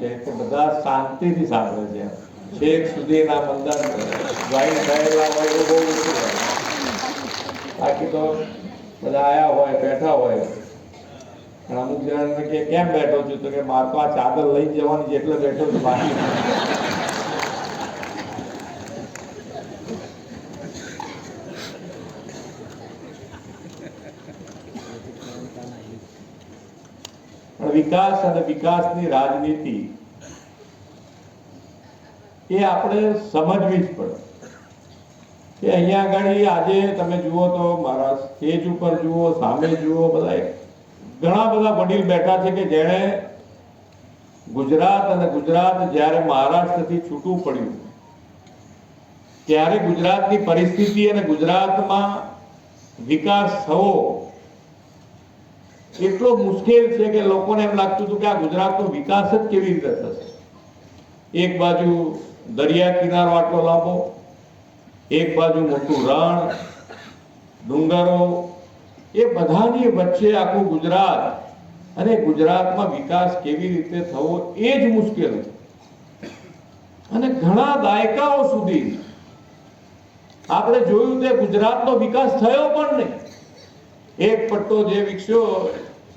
છે કે બધા શાંતિથી સાંભળે છે. છેક સુધીના મંદન જોઈન થયેલા હોય એ બહુ ઓછું બાકી તો બધા આવ્યા હોય, બેઠા હોય. અને અમુક જણાને કે કેમ બેઠો છું? તો કે મારે તો આ ચાદર લઈ જવાની છે, એટલે બેઠો છું બાકી. વિકાસ અને વિકાસની રાજનીતિ એ આપણે સમજવી જ પડે. કે અહીંયા આગળ આજે તમે જુઓ તો મારા સ્ટેજ ઉપર જુઓ, સામે જુઓ, બધા ઘણા બધા વડીલ બેઠા છે કે જેણે ગુજરાત અને ગુજરાત જ્યારે મહારાષ્ટ્રથી છૂટું પડ્યું, ત્યારે ગુજરાતની પરિસ્થિતિ અને ગુજરાતમાં વિકાસ થવો એટલો મુશ્કેલ છે કે લોકોને એમ લાગતું હતું કે આ ગુજરાતનો વિકાસ જ કેવી રીતે થશે? એક બાજુ દરિયા કિનારો આટલો લાંબો, એક બાજુ મોટું રણ, ડુંગરો, એ બધાની વચ્ચે આખું ગુજરાત અને ગુજરાતમાં વિકાસ કેવી રીતે થવો એ જ મુશ્કેલ અને ઘણા દાયકાઓ સુધી આપણે જોયું તે ગુજરાતનો વિકાસ થયો પણ નહીં. એક પટ્ટો જે વિકસ્યો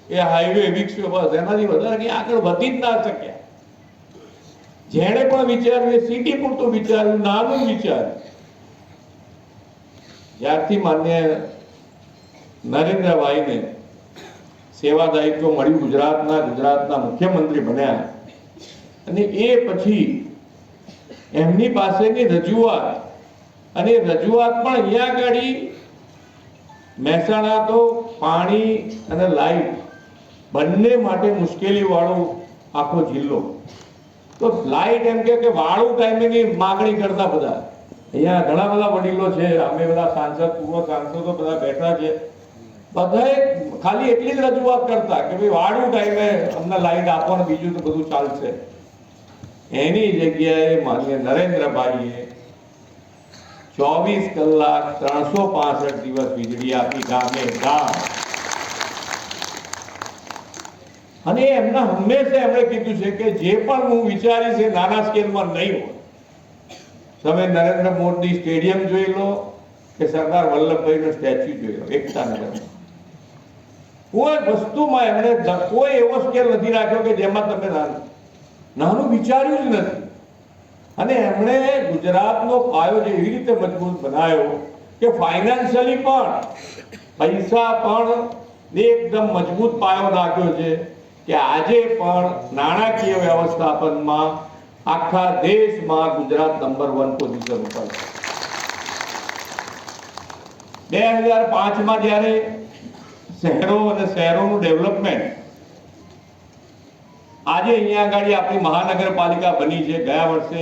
એ હાઈવે વિકસ્યો બસ, એનાથી વધારે આગળ વધી જ ના શક્યા. જેણે પણ વિચાર્યું એ સિટી પૂરતું વિચાર્યું, નાનું વિચાર્યું. જ્યારથી માન્ય નરેન્દ્રભાઈને સેવા દાયિત્વ મળ્યું ગુજરાતના ગુજરાતના મુખ્યમંત્રી બન્યા. અને એ પછી એમની પાસેની રજૂઆત, અને રજૂઆત પણ અહીંયા આગળ મહેસાણા તો પાણી અને લાઈટ બંને માટે મુશ્કેલી વાળો આખો જિલ્લો. તો ફ્લાઇટ એમ કે વાળું ટાઈમેની માગણી કરતા બધા. અહીંયા ઘણા બધા વડીલો છે, અમે બધા સાંસદ, પૂર્વ સાંસદો બધા બેઠા છે. બધાએ ખાલી એટલી જ રજૂઆત કરતા કે ભાઈ વાળું ટાઈમે અમને લાઈટ આપો ને બીજું તો બધું ચાલશે. એની જગ્યાએ માન્ય નરેન્દ્રભાઈએ ચોવીસ કલાક ત્રણસો પાસઠ દિવસ વીજળી આપી ગામે ગામ. અને એમના હંમેશા એમણે કીધું છે કે જે પણ હું વિચારીશ એ નાના સ્કેલમાં નહીં હોય. તમે નરેન્દ્ર મોદી સ્ટેડિયમ જોઈ લો કે સરદાર વલ્લભભાઈનો સ્ટેચ્યુ જોઈ લો, એકતા નગરમાં. કોઈ વસ્તુમાં એમણે કોઈ એવો સ્કેલ નથી રાખ્યો કે જેમાં તમે નાનું નાનું વિચાર્યું જ નથી. અને એમણે ગુજરાતનો પાયો જે એવી રીતે મજબૂત બનાવ્યો કે ફાઇનાન્શિયલી પણ પૈસા પણ એકદમ મજબૂત પાયો નાખ્યો છે. કે આજે પણ નાણાકીય વ્યવસ્થાપનમાં આખા દેશમાં ગુજરાત નંબર વન પોઝિશન ઉપર છે. બે હજાર પાંચમાં જ્યારે શહેરો અને શહેરોનું ડેવલપમેન્ટ આજે અહીંયા આગળ આપણી મહાનગરપાલિકા બની છે. ગયા વર્ષે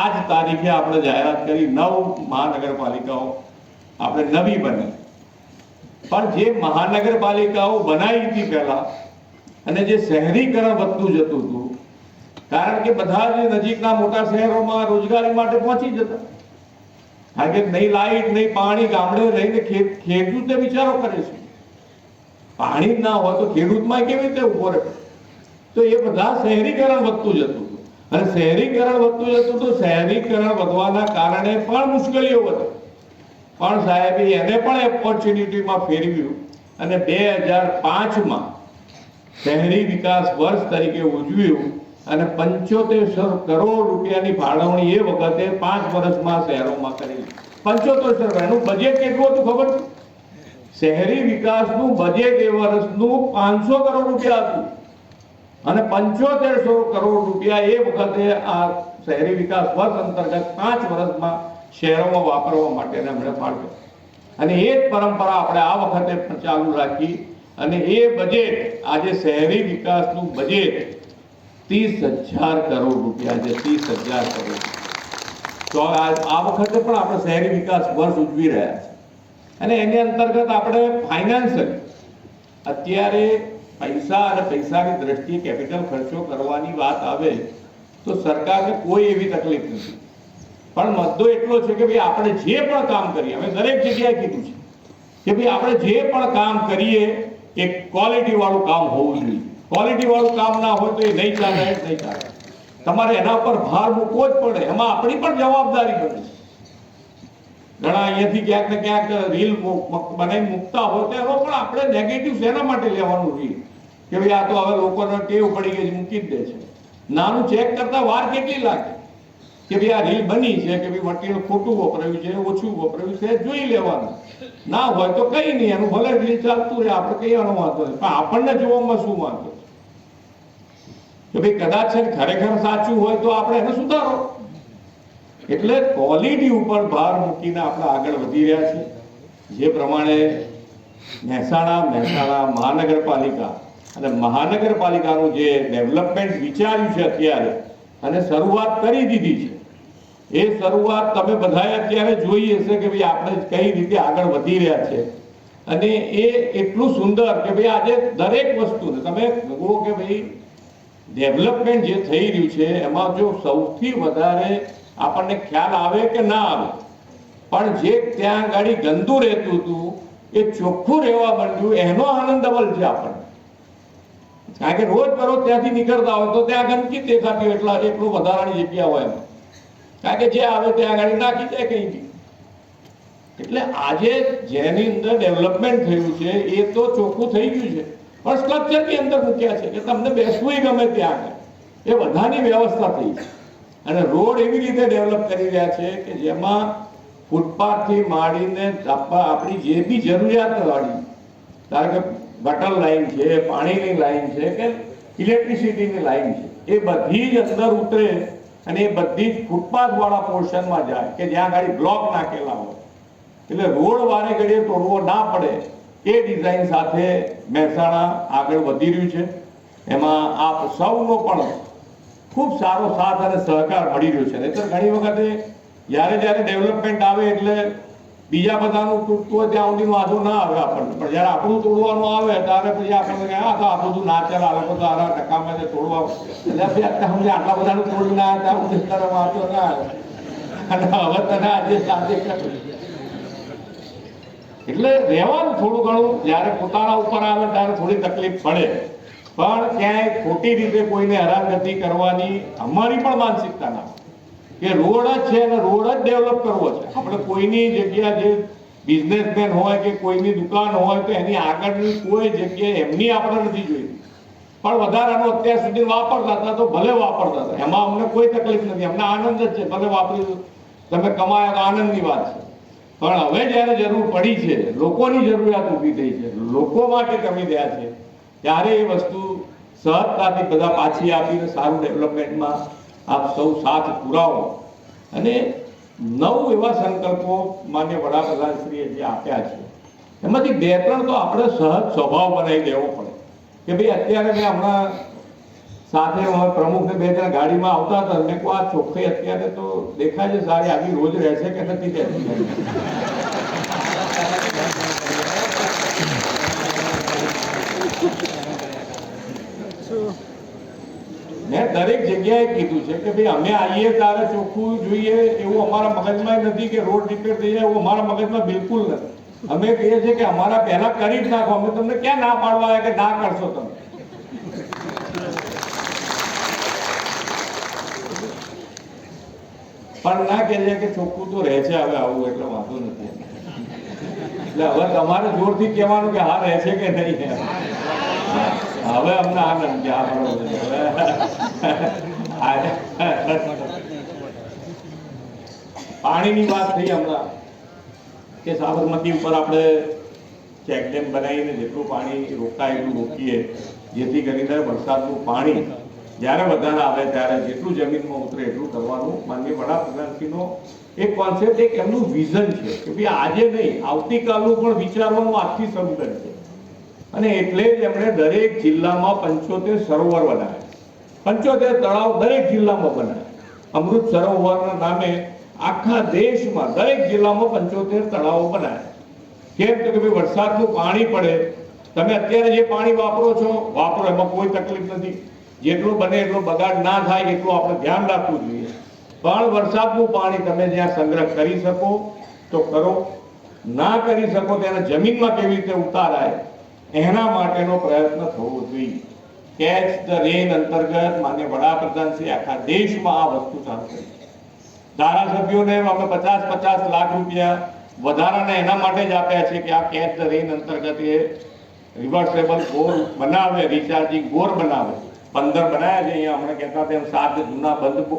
આ જ તારીખે આપણે જાહેરાત કરી, નવ મહાનગરપાલિકાઓ આપણે નવી બની. પણ જે મહાનગરપાલિકાઓ બનાવી હતી પહેલા અને જે શહેરીકરણ વધતું જતું હતું, કારણ કે બધા જ નજીકના મોટા શહેરોમાં રોજગારી માટે પહોંચી જતા. કારણ કે નહીં લાઈટ, નહીં પાણી, ગામડે રહીને ખેડૂતે વિચારો કરે છે. પાણી ના હોય તો ખેડૂતમાં કેવી રીતે ઊભો રહે? તો એ બધા શહેરીકરણ વધતું જતું અને શહેરીકરણ વધતું જતું તો શહેરીકરણ વધવાના કારણે પણ મુશ્કેલીઓ વધી. પણ સાહેબે, એને પણ ઓપોર્ચ્યુનિટીમાં ફેરવ્યું. અને બે હજાર પાંચમાં શહેરી વિકાસ વર્ષ તરીકે ઉજવ્યું અને પંચોતેર કરોડ રૂપિયાની ફાળવણી એ વખતે પાંચ વર્ષમાં શહેરોમાં કરી. પંચોતેરસો એનું બજેટ કેટલું હતું ખબર? શહેરી વિકાસનું બજેટ એ વર્ષનું પાંચસો કરોડ રૂપિયા હતું. અને પંચોતેરસો કરોડ રૂપિયા એ વખતે આ શહેરી વિકાસ વર્ષ અંતર્ગત પાંચ વર્ષમાં શહેરોમાં વાપરવા માટે એમણે ફાળવ્યો. અને એ જ પરંપરા આપણે આ વખતે ચાલુ રાખી. અને એ બજેટ આજે શહેરી વિકાસનું બજેટ ત્રીસ હજાર કરોડ રૂપિયા છે, ત્રીસ હજાર કરોડ. તો આ વખતે પણ આપણે શહેરી વિકાસ વર્ષ ઉજવી રહ્યા છે. અને એની અંતર્ગત આપણે ફાઇનાન્શિયલ અત્યારે પૈસા અને પૈસાની દ્રષ્ટિએ કેપિટલ ખર્ચો કરવાની વાત આવે તો સરકારને કોઈ એવી તકલીફ નથી. પણ મુદ્દો એટલો છે કે ભાઈ આપણે જે પણ કામ કરીએ, અમે દરેક જગ્યાએ કીધું છે કે ભાઈ આપણે જે પણ કામ કરીએ એક ક્વોલિટી વાળું કામ હોવું જોઈએ. ક્વોલિટી વાળું કામ ના હોય તો એ નહીં ચાલે નહીં ચાલે. તમારે એના પર ભાર મૂકવો જ પડે. એમાં આપણી પણ જવાબદારી બને ઘણા અહીંયાથી ક્યાંક ને ક્યાંક રીલ બનાવી મૂકતા હોય તો એનો પણ આપણે નેગેટિવ શેના માટે લેવાનું રીલ કે ભાઈ આ તો હવે લોકોને ટેવ પડી ગઈ મૂકી જ દે છે. નાનું ચેક કરતા વાર કેટલી લાગે? કે ભાઈ આ રીલ બની છે કે ભાઈ મટીરિયલ ખોટું વપરાયું છે, ઓછું વપરાયું છે જોઈ લેવાનું. ના હોય તો કઈ નહીં, એનું ભલે રીલ ચાલતું રહે, આપણે કઈ આનો વાંધો નહીં, પણ આપણને જોવામાં શું વાંધો? કે ભાઈ કદાચ છે ખરેખર સાચું હોય તો આપણે એને સુધારો. એટલે ક્વોલિટી ઉપર ભાર મૂકીને આપણે આગળ વધી રહ્યા છે જે પ્રમાણે મહેસાણા મહેસાણા મહાનગરપાલિકા અને મહાનગરપાલિકાનું જે ડેવલપમેન્ટ વિચાર્યું છે અત્યારે અને શરૂઆત કરી દીધી છે. એ શરૂઆત તમે બધાએ અત્યારે જોઈ હશે કે ભાઈ આપણે કઈ રીતે આગળ વધી રહ્યા છે. અને એ એટલું સુંદર કે ભાઈ આજે દરેક વસ્તુને તમે જુઓ કે ભાઈ ડેવલપમેન્ટ જે થઈ રહ્યું છે, એમાં જો સૌથી વધારે આપણને ખ્યાલ આવે કે ના આવે, પણ જે ત્યાં આગળ ગંદુ રહેતું હતું, એ ચોખ્ખું રહેવા માંડ્યું, એનો આનંદ અવલ છે આપણને. કારણ કે રોજ બરોજ ત્યાંથી નીકળતા હોય તો ત્યાં ગંદકી દેખાતી હોય એટલા એટલું વધારાની જગ્યા હોય કારણ કે જે આવે ત્યાં આગળ નાખી જાય કઈ એટલે આજે જેની અંદર ડેવલપમેન્ટ થયું છે, એ તો ચોખ્ખું થઈ ગયું છે. પણ સ્ટ્રક્ચરની અંદર મૂક્યા છે કે તમને બેસવું ગમે ત્યાં આગળ. એ બધાની વ્યવસ્થા થઈ છે. અને રોડ એવી રીતે ડેવલપ કરી રહ્યા છે કે જેમાં ફૂટપાથથી માંડીને આપણી જે બી જરૂરિયાત વાળી કારણ કે ગટર લાઈન છે, પાણીની લાઈન છે કે ઇલેક્ટ્રિસિટીની લાઈન છે. એ બધી જ અંદર ઉતરે અને એ બધી જ ફૂટપાથ વાળા પોર્શનમાં જાય કે જ્યાં ગાડી બ્લોક નાખેલા હોય. એટલે રોડ વારે ઘડીએ તોડવો ના પડે. એ ડિઝાઇન સાથે મહેસાણા આગળ વધી રહ્યું છે. એમાં આપ સૌનો પણ ખૂબ સારો સાથ અને સહકાર મળી રહ્યો છે. નહીતર ઘણી વખતે જ્યારે જ્યારે ડેવલપમેન્ટ આવે એટલે બીજા બધાનું તૂટતું હોય ત્યાં સુધી વાંધો ના આવે આપણને. પણ જ્યારે આપણું તોડવાનું આવે, ત્યારે પછી આપણને કહે આ તો આ બધું ના ચાલે, આ લોકો તો આરા ટકામાં જે તોડવા એટલે સમજે આટલા બધાનું તોડી ના હતા હું તારો વાંધો ના આવે. અને હવે તને આજે સાથે એટલે રહેવાનું થોડું ઘણું, જ્યારે પોતાના ઉપર આવે, ત્યારે થોડી તકલીફ પડે. પણ ક્યાંય ખોટી રીતે કોઈને હેરાનગતિ કરવાની અમારી પણ માનસિકતા ના કે રોડ જ છે અને રોડ જ ડેવલપ કરવો છે. આપણે કોઈની જગ્યા જે બિઝનેસમેન હોય કે કોઈની દુકાન હોય તો એની આગળની કોઈ જગ્યાએ એમની આપણે નથી જોઈ. પણ વધારાનો અત્યાર સુધી વાપરતા હતા તો ભલે વાપરતા હતા. એમાં અમને કોઈ તકલીફ નથી. અમને આનંદ જ છે. ભલે વાપરી તમે કમાયા તો આનંદની વાત છે. પણ હવે જ્યારે જરૂર પડી છે, લોકોની જરૂરિયાત ઊભી થઈ છે, લોકો માટે કમી થયા છે, ત્યારે એ વસ્તુ સહજતાથી બધા પાછી આપીને સારું ડેવલપમેન્ટમાં આપ સૌ સાથ પુરાવો. અને નવ એવા સંકલ્પો માન્ય વડાપ્રધાનશ્રીએ જે આપ્યા છે, એમાંથી બે ત્રણ તો આપણે સહજ સ્વભાવ બનાવી દેવો પડે. કે ભાઈ અત્યારે મેં હમણાં સાથે પ્રમુખને બે ત્રણ ગાડીમાં આવતા હતા, મેં કહું આ ચોખ્ખાઈ અત્યારે તો દેખાય છે, સારી આવી રોજ રહેશે કે નથી રહેતી મેં દરેક જગ્યાએ કીધું છે કે ભાઈ અમે આવીએ ત્યારે ચોખ્ખું જોઈએ એવું અમારા મગજમાં નથી કે રોડ રિપેર થઈ જાય એવું અમારા મગજમાં બિલકુલ નથી. અમે કહીએ છીએ કે અમારા પહેલા કરી જ નાખો, અમે તમને ક્યાં ના પાડવા આવ્યા કે ના કરશો તમે? પણ ના કહે છે કે ચોખ્ખું તો રહે છે હવે આવું, એટલે વાંધો નથી એટલે હવે તમારે જોરથી કહેવાનું કે હા, રહે છે કે નહીં હવે અમને આનંદ કે આ બરોબર પાણીની વાત થઈ હમણાં કે સાબરમતી ઉપર આપણે ચેકડેમ બનાવીને જેટલું પાણી રોકાય એટલું રોકીએ, જેથી કરીને વરસાદનું પાણી જ્યારે વધારે આવે ત્યારે જેટલું જમીનમાં ઉતરે એટલું કરવાનું માનનીય વડાપ્રધાનશ્રીનો એક કોન્સેપ્ટ એક એમનું વિઝન છે કે ભાઈ આજે નહીં, આવતીકાલનું પણ વિચારવાનું આજથી શરૂ કરી છે અને એટલે જ એમણે દરેક જિલ્લામાં પંચોતેર સરોવર બનાવ્યા. પંચોતેર તળાવ દરેક જિલ્લામાં બનાવ્યા અમૃત સરોવરના નામે આખા દેશમાં દરેક જિલ્લામાં પંચોતેર તળાવો બનાવ્યા કેમ તો કે ભાઈ વરસાદનું પાણી પડે, તમે અત્યારે જે પાણી વાપરો છો, વાપરો, એમાં કોઈ તકલીફ નથી. જેટલું બને એટલો બગાડ ના થાય, એટલું આપણે ધ્યાન રાખવું જોઈએ. પણ વરસાદનું પાણી તમે જ્યાં સંગ્રહ કરી શકો, તો કરો. ના કરી શકો તેને જમીનમાં કેવી રીતે ઉતારાય, એના માટેનો પ્રયત્ન થવો જોઈએ. કેચ ધ રેન અંતર્ગત માન્ય વડાપ્રધાન શ્રી આખા દેશમાં આ વસ્તુ ચાલુ કરી. ધારાસભ્યોને અમે પચાસ પચાસ લાખ રૂપિયા વધારાને એના માટે જ આપ્યા છે કે આ કેચ ધ રેન અંતર્ગત એ રિવર્સેબલ બોર બનાવે, રિચાર્જિંગ બોર બનાવે. પંદર બનાવ્યા છે, અહીંયા હમણાં કહેતા તેમ સાત જૂના બંધ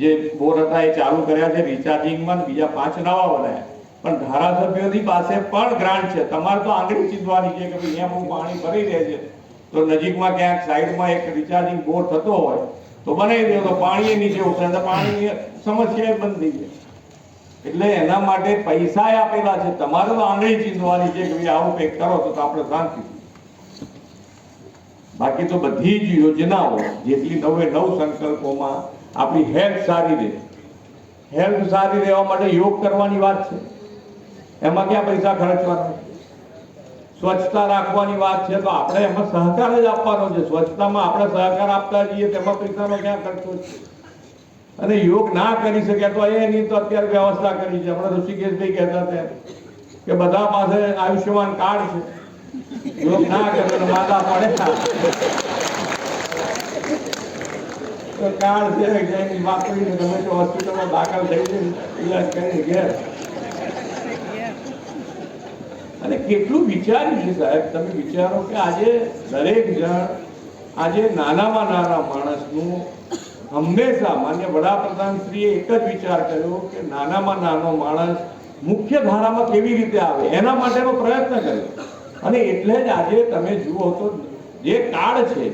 જે બોર હતા એ ચાલુ કર્યા છે, રિચાર્જિંગમાં બીજા પાંચ નવા બનાવ્યા પણ ધારાસભ્યોની પાસે પણ ગ્રાન્ટ છે. તમારે તો આંગળી ચીંધવાની છે કે ભાઈ અહીંયા બહુ પાણી ભરી રહે છે. તો નજીકમાં ક્યાંક સાઈડમાં એક રિચાર્જિંગ બોર થતો હોય, તો બનાવી દે તો પાણી નીચે ઉતરે. તો પાણીની સમસ્યા બંધ થઈ જાય એટલે એના માટે પૈસા આપેલા છે. તમારે તો આંગળી ચીંધવાની છે કે આવું કંઈક કરો તો આપણે શાંતિ. બાકી તો બધી જ યોજનાઓ, જેટલી નવે નવ સંકલ્પોમાં આપણી હેલ્થ સારી રહે. હેલ્થ સારી રહેવા માટે યોગ કરવાની વાત છે. એમાં ક્યાં પૈસા ખર્ચવાના? સ્વચ્છતા રાખવાની વાત છે તો આપણે એમાં સહકાર જ આપવાનો છે. સ્વચ્છતામાં આપણે સહકાર આપતા જઈએ તેમાં પૈસાનો ક્યાં ખર્ચો છે? અને યોગ ના કરી શકે તો એની તો અત્યારે વ્યવસ્થા કરી છે. હમણાં ઋષિકેશભાઈ કહેતા હતા કે બધા પાસે આયુષ્યમાન કાર્ડ છે. યોગ ના કરે તો માદા પડે કાર્ડ છે તમે તો હોસ્પિટલમાં દાખલ થઈ જાય ઇલાજ કરીને ઘેર અને કેટલું વિચાર્યું છે સાહેબ? તમે વિચારો કે આજે દરેક જણ, આજે નાનામાં નાના માણસનું હંમેશા માન્ય વડાપ્રધાન શ્રીએ એક જ વિચાર કર્યો કે નાનામાં નાનો માણસ મુખ્ય ધારામાં કેવી રીતે આવે એના માટેનો પ્રયત્ન કર્યો અને એટલે જ આજે તમે જુઓ તો જે કાર્ડ છે,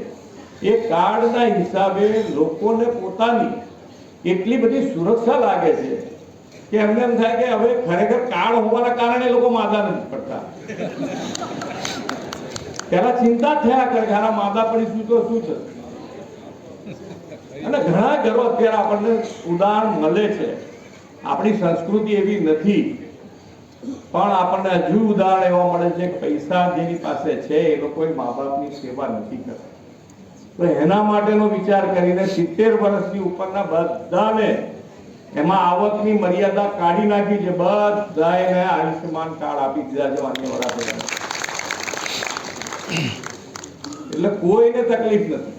એ કાર્ડના હિસાબે લોકોને પોતાની એટલી બધી સુરક્ષા લાગે છે કે એમને એમ થાય કે હવે ખરેખર કાર્ડ હોવાના કારણે લોકો માદા નથી પહેલા ચિંતા થયા કરે કે આના માદા પડીશું તો શું છે? અને ઘણા ઘરો અત્યારે આપણને ઉદાહરણ મળે છે. આપણી સંસ્કૃતિ એવી નથી. પણ આપણને હજુ ઉદાહરણ એવા મળે છે કે પૈસા જેની પાસે છે એ લોકોએ મા બાપની સેવા નથી કરતા. તો એના માટેનો વિચાર કરીને સિત્તેર વર્ષની ઉપરના બધાને એમાં આવકની મર્યાદા કાઢી નાખી છે. બધાને આયુષ્યમાન કાર્ડ આપી દીધા છે માન્ય વડાપ્રધાન. એટલે કોઈને તકલીફ નથી.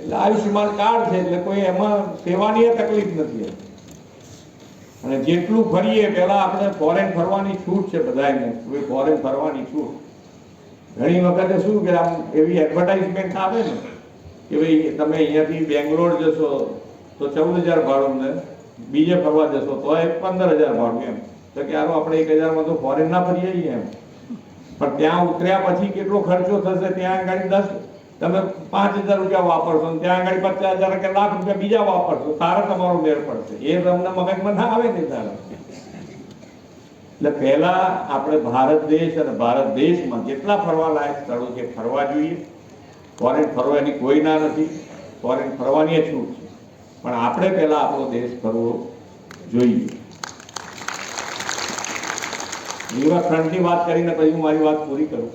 એટલે આયુષ્યમાન કાર્ડ છે એટલે કોઈ એમાં સેવાની તકલીફ નથી અને જેટલું ફરીએ, પહેલા આપણે ફોરેન ફરવાની છૂટ છે બધાને કોઈ ફોરેન ફરવાની છૂટ. ઘણી વખતે શું કે આમ એવી એડવર્ટાઇઝમેન્ટ આવે ને કે ભાઈ તમે અહીંયાથી બેંગ્લોર જશો તો ચૌદ હજાર ભાડું ને બીજે ફરવા જશો તો એ પંદર હજાર ભાડું એમ. તો કે હાલો આપણે એક હજારમાં તો ફોરેન ના ફરી આવીએ એમ. પણ ત્યાં ઉતર્યા પછી કેટલો ખર્ચો થશે? ત્યાં આગળ દસ, તમે પાંચ હજાર રૂપિયા વાપરશો ને ત્યાં આગળ પચાસ હજાર કે લાખ રૂપિયા બીજા વાપરશો. તારે તમારો મેળ પડશે. એ તમને મગજમાં ના આવે ને તારે. એટલે પહેલા આપણે ભારત દેશ અને ભારત દેશમાં જેટલા ફરવા લાયક સ્થળો છે? ફરવા જોઈએ. ફોરેન ફરવાની કોઈ ના નથી. ફોરેન ફરવાની છૂટ પણ આપણે પહેલા આપણો દેશ કરવો જોઈએ. રિવરફ્રન્ટની વાત કરીને પછી હું મારી વાત પૂરી કરું.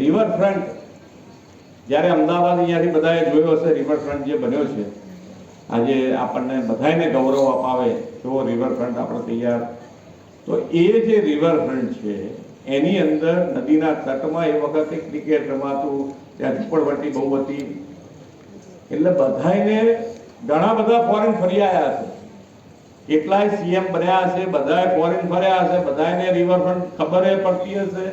રિવરફ્રન્ટ જ્યારે અમદાવાદ અહીંયાથી બધાએ જોયો હશે રિવરફ્રન્ટ જે બન્યો છે, આજે આપણને બધાને ગૌરવ અપાવે એવો રિવરફ્રન્ટ આપણે તૈયાર. તો એ જે રિવરફ્રન્ટ છે, એની અંદર નદીના તટમાં એ વખતે ક્રિકેટ રમાતું, ત્યાં ઝૂંપડપટ્ટી બહુ હતી એટલે બધાને ઘણા બધા ફોરેન ફરી આવ્યા છે. કેટલાય સીએમ બન્યા હશે બધાએ ફોરેન ફર્યા હશે બધાને રિવરફ્રન્ટ ખબર પડતી હશે.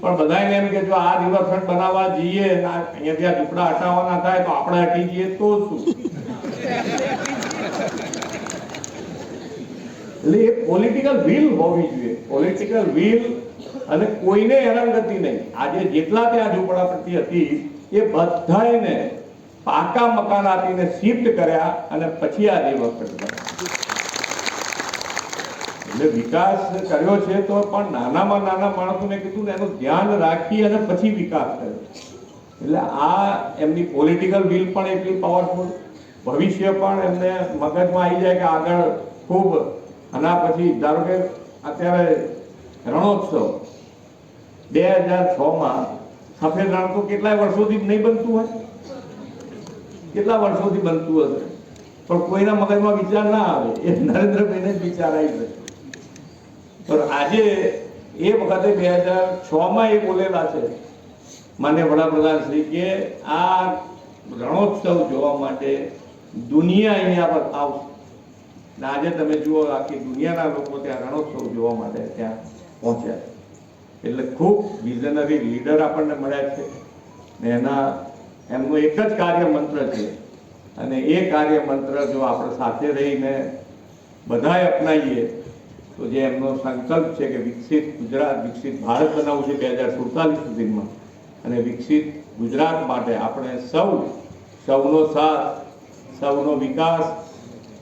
પણ બધાને એમ કે જો આ રિવરફ્રન્ટ બનાવવા જઈએ અહીંયાથી આ ઝૂંપડા હટાવવાના થાય, તો આપણે હટી જઈએ તો શું? એટલે એ પોલિટિકલ વિલ હોવી જોઈએ. પોલિટિકલ વિલ અને કોઈને હેરાનગતિ નહીં. આજે જેટલા ત્યાં ઝૂંપડાપટ્ટી હતી, એ બધાને પાકા મકાન આપીને શિફ્ટ કર્યા અને પછી આ બન્યા. એટલે વિકાસ કર્યો છે તો પણ નાનામાં નાના માણસોને કીધું ને એનું ધ્યાન રાખી અને પછી વિકાસ કર્યો. એટલે આ એમની પોલિટિકલ વિલ પણ એટલી પાવરફુલ ભવિષ્ય પણ એમને મગજમાં આવી જાય કે આગળ ખૂબ. આના પછી ધારો કે અત્યારે રણોત્સવ બે હજાર છમાં સફેદ રણ તો કેટલાય વર્ષોથી નહીં બનતું હોય? કેટલા વર્ષોથી બનતું હશે? પણ કોઈના મગજમાં વિચાર ના આવે. એ નરેન્દ્રભાઈને જ વિચાર આવી શકે પણ આજે એ વખતે બે હજાર છમાં એ બોલેલા છે. માન્ય વડાપ્રધાન શ્રી કે આ રણોત્સવ જોવા માટે દુનિયા અહીંયા પર આવશે. આજે તમે જુઓ આખી દુનિયાના લોકો ત્યાં રણોત્સવ જોવા માટે ત્યાં પહોંચ્યા એટલે ખૂબ વિઝનરી લીડર આપણને મળ્યા છે. ને એના એમનું એક જ કાર્ય મંત્ર છે. અને એ કાર્ય મંત્ર જો આપણે સાથે રહીને બધાએ અપનાવીએ, તો જે એમનો સંકલ્પ છે કે વિકસિત ગુજરાત, વિકસિત ભારત બનાવવું છે બે હજાર સુડતાલીસ સુધીમાં, અને વિકસિત ગુજરાત માટે આપણે સૌ, સૌનો સાથ, સૌનો વિકાસ,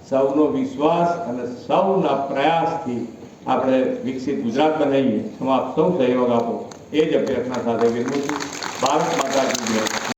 સૌનો વિશ્વાસ અને સૌના પ્રયાસથી આપણે વિકસિત ગુજરાત બનાવીએ. એમાં આપ સૌ સહયોગ આપો. એ જ અભ્યર્થના સાથે છું ભારત માતા